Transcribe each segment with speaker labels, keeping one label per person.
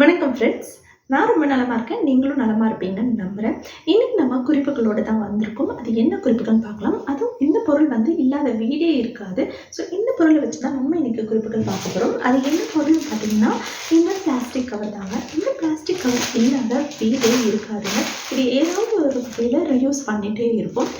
Speaker 1: வணக்கம் ஃப்ரெண்ட்ஸ் நான் ரொம்ப நலமாக இருக்கேன். நீங்களும் நலமாக இருப்பீங்கன்னு நம்புகிறேன் இன்றைக்கி நம்ம குறிப்புகளோடு தான் வந்திருக்கோம். அது என்ன குறிப்புகள்னு பார்க்கலாம். அதுவும் இந்த பொருள் வந்து இல்லாத வீடே இருக்காது. ஸோ இந்த பொருளை வச்சு தான் நம்ம இன்றைக்கி குறிப்புகள் பார்க்க போகிறோம் அது என்ன பொருள் பார்த்தீங்கன்னா இந்த பிளாஸ்டிக் கவர் தாங்க. இந்த பிளாஸ்டிக் கவர் இல்லாத வீடே இருக்காதுங்க. இது ஏதாவது ஒரு வகையில் ரியூஸ் பண்ணிகிட்டே இருப்போம்.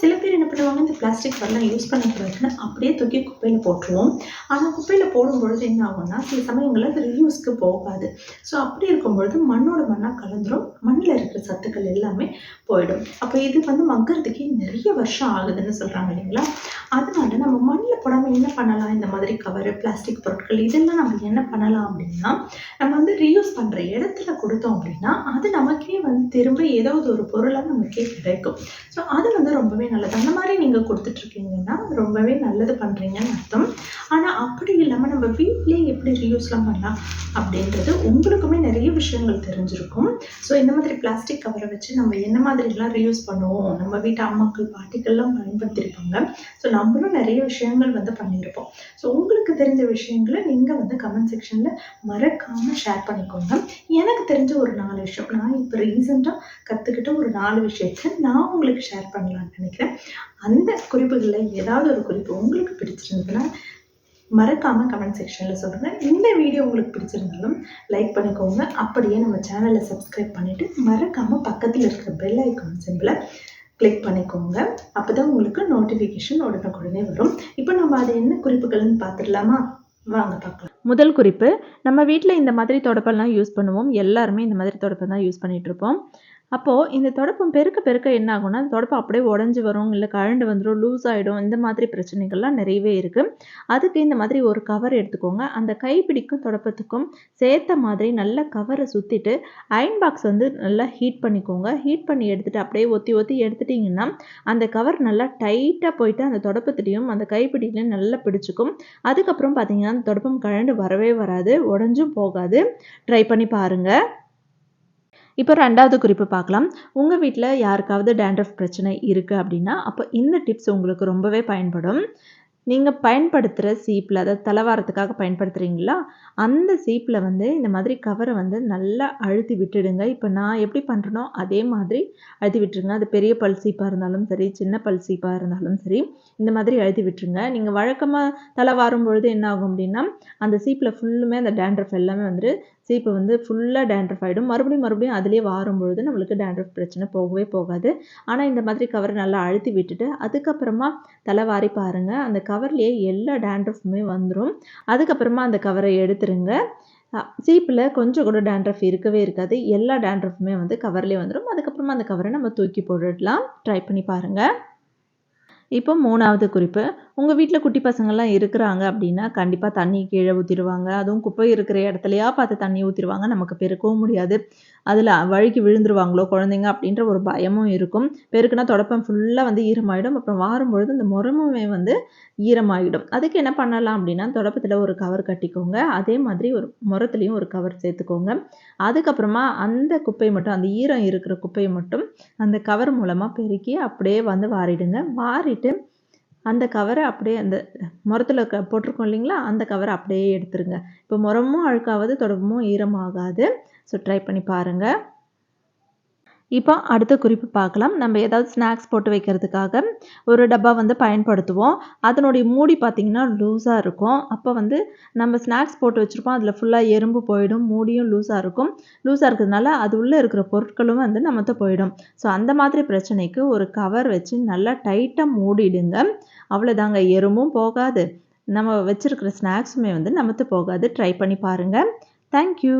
Speaker 1: சில பேர் என்ன பண்ணுவாங்க இந்த பிளாஸ்டிக் வரலாம் யூஸ் பண்ணக்கூடாதுன்னு அப்படியே தூக்கி குப்பையில் போட்டுருவோம். ஆனால் குப்பையில் போடும்பொழுது என்ன ஆகும்னா சில சமயங்களில் அது ரியூஸ்க்கு போகாது. ஸோ அப்படி இருக்கும்பொழுது மண்ணோட மண்ணாக கலந்துரும். மண்ணில் இருக்கிற சத்துக்கள் எல்லாமே போயிடும். அப்போ இது வந்து மக்கறதுக்கே நிறைய வருஷம் ஆகுதுன்னு சொல்கிறாங்க இல்லைங்களா? அதனால நம்ம மண்ணில் போடாமல் என்ன பண்ணலாம்? இந்த மாதிரி கவரு பிளாஸ்டிக் பொருட்கள் இதெல்லாம் நம்ம என்ன பண்ணலாம் அப்படின்னா நம்ம வந்து ரீயூஸ் பண்ணுற இடத்துல கொடுத்தோம் அப்படின்னா அது நமக்கே வந்து திரும்ப ஏதாவது ஒரு பொருளாக நமக்கே கிடைக்கும். ஸோ அது வந்து ரொம்பவே நல்லது. அந்த மாதிரி நீங்கள் கொடுத்துட்ருக்கீங்கன்னா ரொம்பவே நல்லது பண்ணுறீங்கன்னு அர்த்தம். ஆனால் அப்படி இல்லாமல் நம்ம வீட்டிலே எப்படி ரீயூஸ்லாம் பண்ணலாம் அப்படின்றது உங்களுக்குமே நிறைய விஷயங்கள் தெரிஞ்சிருக்கும். ஸோ இந்த மாதிரி பிளாஸ்டிக் கவரை வச்சு நம்ம என்ன மாதிரிலாம் ரீயூஸ் பண்ணுவோம்? நம்ம வீட்டு அம்மாக்கள் பாட்டிக்கள்லாம் பயன்படுத்தியிருப்பாங்க. ஸோ நம்மளும் நிறைய விஷயங்கள் வந்து பண்ணியிருப்போம். ஸோ உங்களுக்கு தெரிஞ்ச விஷயங்களை நீங்கள் வந்து கமெண்ட் செக்ஷனில் மறக்காமல் ஷேர் பண்ணிக்கோங்க. எனக்கு தெரிஞ்ச ஒரு நாலு விஷயம். நான் இப்போ ரீசெண்டாக கற்றுக்கிட்ட ஒரு நாலு விஷயத்தை நான் உங்களுக்கு ஷேர் பண்ணலான்னு நினைக்கிறேன். அந்த குறிப்புகளில் ஏதாவது ஒரு குறிப்பு உங்களுக்கு பிடிச்சிருந்ததுன்னா மறக்காமல் கமெண்ட் செக்ஷனில் சொல்லுங்கள் இந்த வீடியோ உங்களுக்கு பிடிச்சிருந்தாலும் லைக் பண்ணிக்கோங்க. அப்படியே நம்ம சேனலை சப்ஸ்கிரைப் பண்ணிவிட்டு மறக்காமல் பக்கத்தில் இருக்கிற பெல் ஐக்கான் சிம்பிளை கிளிக் பண்ணிக்கோங்க. அப்போ தான் உங்களுக்கு நோட்டிஃபிகேஷன் உடனுக்குடனே வரும். இப்போ நம்ம அது என்ன குறிப்புகள்னு பார்த்துடலாமா? வாங்க பார்க்கலாம்.
Speaker 2: முதல் குறிப்பு நம்ம வீட்டில் இந்த மாதிரி தொடப்பெல்லாம் யூஸ் பண்ணுவோம். எல்லாருமே இந்த மாதிரி தொடப்பம் தான் யூஸ் பண்ணிகிட்ருப்போம் இருப்போம். அப்போது இந்த தொடப்பம் பெருக்க பெருக்க என்ன ஆகும்னா அந்த தொடப்பம் அப்படியே உடஞ்சி வரும் இல்லை கழண்டு வந்துடும் லூஸ் ஆகிடும் இந்த மாதிரி பிரச்சனைகள்லாம் நிறையவே இருக்குது அதுக்கு இந்த மாதிரி ஒரு கவர் எடுத்துக்கோங்க. அந்த கைப்பிடிக்கும் தொடப்பத்துக்கும் சேர்த்த மாதிரி நல்ல கவரை சுற்றிட்டு அயன் பாக்ஸ் வந்து நல்லா ஹீட் பண்ணிக்கோங்க. ஹீட் பண்ணி எடுத்துகிட்டு அப்படியே ஒத்தி ஒத்தி எடுத்துட்டிங்கன்னா அந்த கவர் நல்லா டைட்டாக போயிட்டு அந்த தொடப்பத்துலேயும் அந்த கைப்பிடியிலையும் நல்லா பிடிச்சிக்கும். அதுக்கப்புறம் பார்த்தீங்கன்னா அந்த தொடப்பம் கழண்டு வரவே வராது உடஞ்சும் போகாது. ட்ரை பண்ணி பாருங்கள் இப்போ ரெண்டாவது குறிப்பு பார்க்கலாம். உங்கள் வீட்டில் யாருக்காவது டேண்ட்ரஃப் பிரச்சனை இருக்குது அப்படின்னா அப்போ இந்த டிப்ஸ் உங்களுக்கு ரொம்பவே பயன்படும். நீங்கள் பயன்படுத்துகிற சீப்பில் அதாவது தலைவாரத்துக்காக பயன்படுத்துகிறீங்களா அந்த சீப்பில் வந்து இந்த மாதிரி கவரை வந்து நல்லா அழுத்தி விட்டுடுங்க. இப்போ நான் எப்படி பண்ணுறனோ அதே மாதிரி அழுத்தி விட்டுருங்க. அது பெரிய பல் சீப்பாக இருந்தாலும் சரி சின்ன பல் சீப்பாக இருந்தாலும் சரி இந்த மாதிரி அழுத்தி விட்டுருங்க. நீங்கள் வழக்கமாக தலை வாரும் பொழுது என்ன ஆகும் அப்படின்னா அந்த சீப்பில் ஃபுல்லுமே அந்த டேண்ட்ரஃப் எல்லாமே வந்து சீப்பு வந்து ஃபுல்லாக டேண்ட்ரஃப் ஆகிடும் மறுபடியும் மறுபடியும் அதிலே வாரும் பொழுது நம்மளுக்கு டேண்ட்ரஃப் பிரச்சனை போகவே போகாது. ஆனால் இந்த மாதிரி கவரை நல்லா அழுத்தி விட்டுட்டு அதுக்கப்புறமா தலை வாரி பாருங்கள் அந்த கவர்லேயே எல்லா டேண்ட்ரஃபுமே வந்துடும் அதுக்கப்புறமா அந்த கவரை எடுத்துருங்க. சீப்பில் கொஞ்சம் கூட டேண்ட்ரஃப் இருக்கவே இருக்காது. எல்லா டேண்ட்ரஃபுமே வந்து கவர்லேயே வந்துடும் அதுக்கப்புறமா அந்த கவரை நம்ம தூக்கி போட்டுடலாம். ட்ரை பண்ணி பாருங்கள் இப்போ மூணாவது குறிப்பு உங்கள் வீட்டில் குட்டி பசங்கள்லாம் இருக்கிறாங்க அப்படின்னா கண்டிப்பாக தண்ணி கீழே ஊற்றிடுவாங்க அதுவும் குப்பை இருக்கிற இடத்துலையா பார்த்து தண்ணி ஊற்றிடுவாங்க நமக்கு பெருக்கவும் முடியாது. அதில் வழுக்கி விழுந்துருவாங்களோ குழந்தைங்க அப்படின்ற ஒரு பயமும் இருக்கும். பெருக்குனா தொடப்பம் ஃபுல்லாக வந்து ஈரமாயிடும். அப்புறம் வாரும்பொழுது இந்த முறமுமே வந்து ஈரமாகிடும் அதுக்கு என்ன பண்ணலாம் அப்படின்னா தொடப்பத்தில் ஒரு கவர் கட்டிக்கோங்க. அதே மாதிரி ஒரு முரத்துலேயும் ஒரு கவர் சேர்த்துக்கோங்க. அதுக்கப்புறமா அந்த குப்பை மட்டும் அந்த ஈரம் இருக்கிற குப்பையை மட்டும் அந்த கவர் மூலமாக பெருக்கி அப்படியே வந்து வாரிடுங்க. வாரிட்டு அந்த கவரை அப்படியே அந்த முரத்தில் க போட்டிருக்கோம் இல்லைங்களா? அந்த கவரை அப்படியே எடுத்துருங்க. இப்போ முரமும் அழுக்காவது தொடர்பும் ஈரமாகாது. ஸோ ட்ரை பண்ணி பாருங்கள் இப்போ அடுத்த குறிப்பு பார்க்கலாம். நம்ம ஏதாவது ஸ்நாக்ஸ் போட்டு வைக்கிறதுக்காக ஒரு டப்பா வந்து பயன்படுத்துவோம். அதனுடைய மூடி பார்த்திங்கன்னா லூஸாக இருக்கும். அப்போ வந்து நம்ம ஸ்நாக்ஸ் போட்டு வச்சுருப்போம். அதில் ஃபுல்லாக எறும்பு போயிடும் மூடியும் லூஸாக இருக்கும். லூஸாக இருக்கிறதுனால அது உள்ளே இருக்கிற பொருட்களும் வந்து நம்மத்த போயிடும். ஸோ அந்த மாதிரி பிரச்சனைக்கு ஒரு கவர் வச்சு நல்லா டைட்டாக மூடிடுங்க. அவ்வளோதாங்க. எறும்பும் போகாது. நம்ம வச்சுருக்கிற ஸ்நாக்ஸுமே வந்து நமத்து போகாது. ட்ரை பண்ணி பாருங்கள் தேங்க்யூ